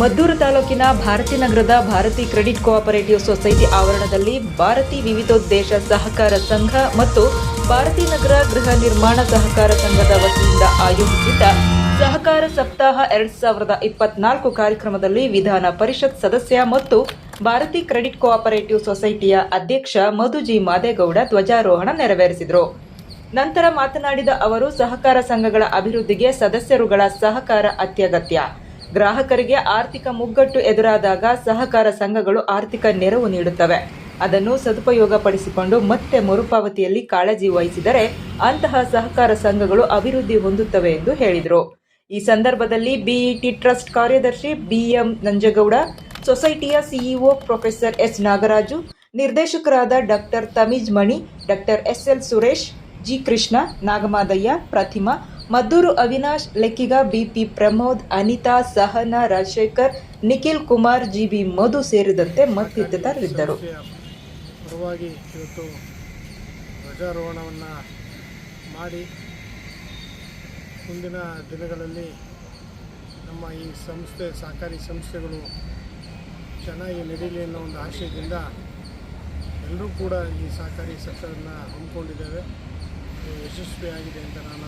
ಮದ್ದೂರು ತಾಲೂಕಿನ ಭಾರತಿ ನಗರದ Bharati credit cooperative society ಆವರಣದಲ್ಲಿ ಭಾರತಿ ವಿವಿಧೋದ್ದೇಶ ಸಹಕಾರ ಸಂಘ ಮತ್ತು ಭಾರತಿ ನಗರ ಗೃಹ ನಿರ್ಮಾಣ ಸಹಕಾರ ಸಂಘದ ವತಿಯಿಂದ ಆಯೋಜಿಸಿದ್ದ ಸಹಕಾರ ಸಪ್ತಾಹ ಎರಡ್ ಸಾವಿರದ ಇಪ್ಪತ್ನಾಲ್ಕು ಕಾರ್ಯಕ್ರಮದಲ್ಲಿ ವಿಧಾನ ಪರಿಷತ್ ಸದಸ್ಯ ಮತ್ತು ಭಾರತಿ ಕ್ರೆಡಿಟ್ ಕೋಆಪರೇಟಿವ್ ಸೊಸೈಟಿಯ ಅಧ್ಯಕ್ಷ ಮಧುಜಿ ಮಾದೇಗೌಡ ಧ್ವಜಾರೋಹಣ ನೆರವೇರಿಸಿದರು. ನಂತರ ಮಾತನಾಡಿದ ಅವರು, ಸಹಕಾರ ಸಂಘಗಳ ಅಭಿವೃದ್ಧಿಗೆ ಸದಸ್ಯರುಗಳ ಸಹಕಾರ ಅತ್ಯಗತ್ಯ. ಗ್ರಾಹಕರಿಗೆ ಆರ್ಥಿಕ ಮುಗ್ಗಟ್ಟು ಎದುರಾದಾಗ ಸಹಕಾರ ಸಂಘಗಳು ಆರ್ಥಿಕ ನೆರವು ನೀಡುತ್ತವೆ. ಅದನ್ನು ಸದುಪಯೋಗಪಡಿಸಿಕೊಂಡು ಮತ್ತೆ ಮರುಪಾವತಿಯಲ್ಲಿ ಕಾಳಜಿ ವಹಿಸಿದರೆ ಅಂತಹ ಸಹಕಾರ ಸಂಘಗಳು ಅಭಿವೃದ್ಧಿ ಹೊಂದುತ್ತವೆ ಎಂದು ಹೇಳಿದರು. ಈ ಸಂದರ್ಭದಲ್ಲಿ ಬಿಇಟಿ ಟ್ರಸ್ಟ್ ಕಾರ್ಯದರ್ಶಿ ಬಿಎಂ ನಂಜಗೌಡ, ಸೊಸೈಟಿಯ ಸಿಇಒ ಪ್ರೊಫೆಸರ್ ಎಸ್ ನಾಗರಾಜು, ನಿರ್ದೇಶಕರಾದ doctor Tamiz Mani, doctor SL Suresh, G Krishna, Nagamadayya, Prathima Maddur Avinash, ಲೆಕ್ಕಿಗ BP Pramod, Anita, Sahana, Rajashekhar, Nikhil Kumar, GB Madhu ಸೇರಿದಂತೆ ಮತ್ತಿತರರಿದ್ದರು. ಪರವಾಗಿ ಇವತ್ತು ಧ್ವಜಾರೋಹಣವನ್ನು ಮಾಡಿ ಮುಂದಿನ ದಿನಗಳಲ್ಲಿ ನಮ್ಮ ಈ ಸಂಸ್ಥೆ, ಸಹಕಾರಿ ಸಂಸ್ಥೆಗಳು ಚೆನ್ನಾಗಿ ನಡೀಲಿ ಅನ್ನೋ ಒಂದು ಆಶಯದಿಂದ ಎಲ್ಲರೂ ಕೂಡ ಈ ಸಹಕಾರಿ ಸಂಸ್ಥೆಗಳನ್ನ ಹಮ್ಮಿಕೊಂಡಿದ್ದೇವೆ. ಯಶಸ್ವಿಯಾಗಿದೆ ಅಂತ ನಾನು